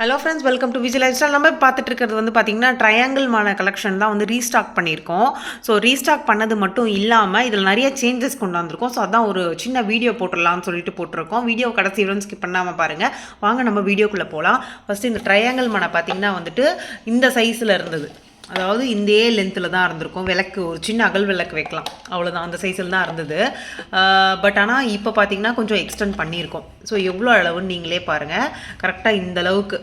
Hello friends welcome to Vijay lifestyle நம்ம பார்த்துட்டு இருக்கிறது வந்து பார்த்தீங்கன்னா ட்ரையாங்கிள்மான கலெக்ஷன் தான் வந்து ரீஸ்டாக் பண்ணியிருக்கோம். ஸோ ரீஸ்டாக் பண்ணது மட்டும் இல்லாமல் இதில் நிறைய சேஞ்சஸ் கொண்டு வந்திருக்கோம் ஸோ அதான் ஒரு சின்ன வீடியோ போட்டுடலாம்னு சொல்லிட்டு போட்டிருக்கோம். வீடியோ கடைசி வரைக்கும் ஸ்கிப் பண்ணாமல் பாருங்கள் வாங்க நம்ம வீடியோக்குள்ளே போகலாம் ஃபஸ்ட்டு இந்த ட்ரையாங்கிள் மனை பார்த்தீங்கன்னா வந்துட்டு இந்த சைஸில் இருந்தது. அதாவது இந்தே லென்த்தில் தான் இருந்திருக்கும். விளக்கு ஒரு சின்ன அகல் விளக்கு வைக்கலாம். அவ்வளோதான் அந்த சைஸில் தான் இருந்தது. பட் ஆனால் இப்போ பார்த்தீங்கன்னா கொஞ்சம் எக்ஸ்டெண்ட் பண்ணியிருக்கோம். ஸோ எவ்வளோ அளவுன்னு நீங்களே பாருங்கள் கரெக்டாக இந்த அளவுக்கு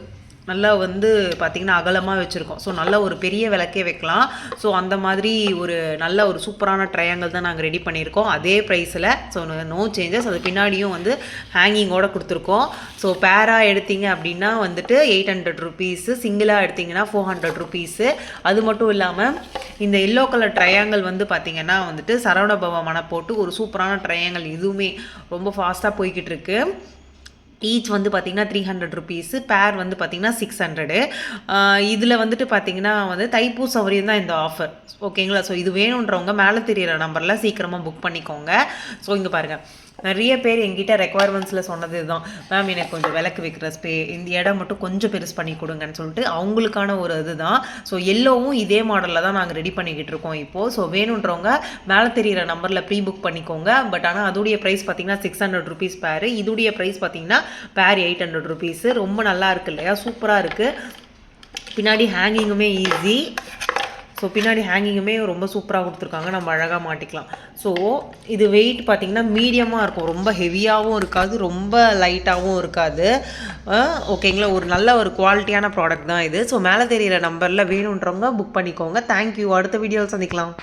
நல்லா வந்து பார்த்திங்கன்னா அகலமாக வச்சுருக்கோம். ஸோ நல்ல ஒரு பெரிய விளக்கே வைக்கலாம். ஸோ அந்த மாதிரி ஒரு நல்ல ஒரு சூப்பரான ட்ரையாங்கிள் தான் நாங்கள் ரெடி பண்ணியிருக்கோம். அதே ப்ரைஸில் ஸோ நோ சேஞ்சஸ் அது பின்னாடியும் வந்து ஹேங்கிங்கோடு கொடுத்துருக்கோம். ஸோ பேராக எடுத்தீங்க அப்படின்னா வந்துட்டு எயிட் ஹண்ட்ரட் ருபீஸு சிங்கிளாக எடுத்திங்கன்னா ஃபோர் ஹண்ட்ரட் ருபீஸு அது மட்டும் இல்லாமல் இந்த எல்லோ கலர் ட்ரையாங்கிள் வந்து பார்த்திங்கன்னா வந்துட்டு சரவண மனை போட்டு ஒரு சூப்பரான ட்ரையாங்கிள் இதுவுமே ரொம்ப ஃபாஸ்ட்டாக போய்கிட்டு இருக்குது ஈச் வந்து பார்த்திங்கன்னா த்ரீ ஹண்ட்ரட் ருபீஸு பேர் வந்து பார்த்திங்கன்னா சிக்ஸ் ஹண்ட்ரடு இதில் வந்துட்டு பார்த்திங்கன்னா வந்து தைப்பூச வரையும் தான் இந்த ஆஃபர் ஓகேங்களா ஸோ இது வேணுன்றவங்க மேலே தெரியிற நம்பரில் சீக்கிரமாக புக் பண்ணிக்கோங்க. ஸோ இங்கே பாருங்கள் நிறைய பேர் எங்கிட்ட ரெக்குவயர்மெண்ட்ஸில் சொன்னது தான் மேம் எனக்கு கொஞ்சம் விளக்கு வைக்கிற ஸ்பே இந்த இடம் மட்டும் கொஞ்சம் பெருசு பண்ணி கொடுங்கன்னு சொல்லிட்டு அவங்களுக்கான ஒரு இதுதான் ஸோ எல்லோவும் இதே மாடலில் தான் நாங்கள் ரெடி பண்ணிக்கிட்டு இருக்கோம் இப்போது ஸோ வேணுன்றவங்க மேலே தெரியிற நம்பரில் ப்ரீ புக் பண்ணிக்கோங்க. பட் ஆனால் அதோடைய ப்ரைஸ் பார்த்தீங்கன்னா சிக்ஸ் ஹண்ட்ரட் ருபீஸ் பேர் இதுடைய ப்ரைஸ் பார்த்தீங்கன்னா பேர் எயிட் ஹண்ட்ரட் ருபீஸு ரொம்ப நல்லா இருக்குது இல்லையா? சூப்பராக இருக்குது பின்னாடி ஹேங்கிங்குமே ஈஸி ஸோ பின்னாடி ஹேங்கிங்குமே ரொம்ப சூப்பராக கொடுத்துருக்காங்க. நம்ம அழகாக மாட்டிக்கலாம். ஸோ இது வெயிட் பார்த்திங்கன்னா மீடியமாக இருக்கும். ரொம்ப ஹெவியாகவும் இருக்காது. ரொம்ப லைட்டாகவும் இருக்காது. ஓகேங்களா ஒரு நல்ல ஒரு குவாலிட்டியான ப்ராடக்ட் தான் இது. ஸோ மேலே தெரியிற நம்பரில் வேணுன்றவங்க புக் பண்ணிக்கோங்க. தேங்க்யூ அடுத்த வீடியோவில் சந்திக்கலாம்.